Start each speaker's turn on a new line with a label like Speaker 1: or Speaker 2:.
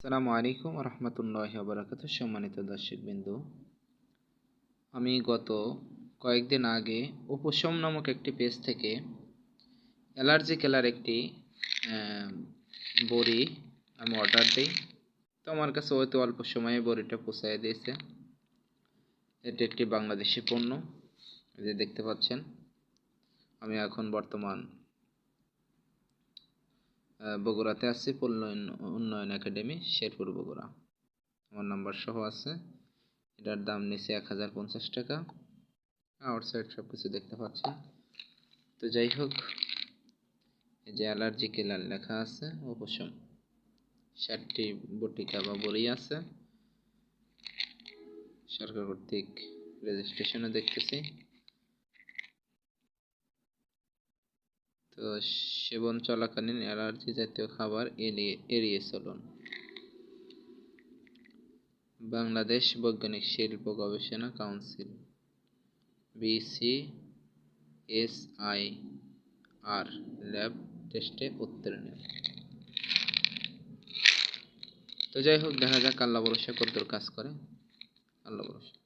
Speaker 1: আসসালামু আলাইকুম রহমতুল্লাহ বারাকাত সম্মানিত দর্শকবৃন্দ আমি গত কয়েকদিন আগে উপশম নামক একটি পেজ থেকে অ্যালার্জি কেলার একটি বড়ি আমি অর্ডার দিই। তো আমার কাছে হয়তো অল্প সময়ে বড়িটা পৌঁছায় দিয়েছে। এটি একটি বাংলাদেশি পণ্য যে দেখতে পাচ্ছেন। আমি এখন বর্তমান বগুড়াতে আছি পল্লী উন্ন- উন্নয়ন একাডেমি, শেরপুর, বগুড়া। আমার নাম্বার সহ আছে। এটার দাম নিচে এক হাজার পঞ্চাশ টাকা। আউটসাইড সব কিছু দেখতে পাচ্ছেন তো যাই হোক, এই যে অ্যালার্জি কিলার লেখা আছে উপশম ষাটটি বটিকা বা বড়ি আছে। সরকার কর্তৃক রেজিস্ট্রেশনও দেখতেছি। তো সেবন চলাকালীন অ্যালার্জি জাতীয় খাবার এড়িয়ে চলুন। বাংলাদেশ বৈজ্ঞানিক শিল্প গবেষণা council BC S I R lab টেস্টে উত্তীর্ণ। তো যাই হোক, দেখা যাক, আল্লাহ ভরসা কদ্দূর কাজ করে। আল্লাহ ভরসা।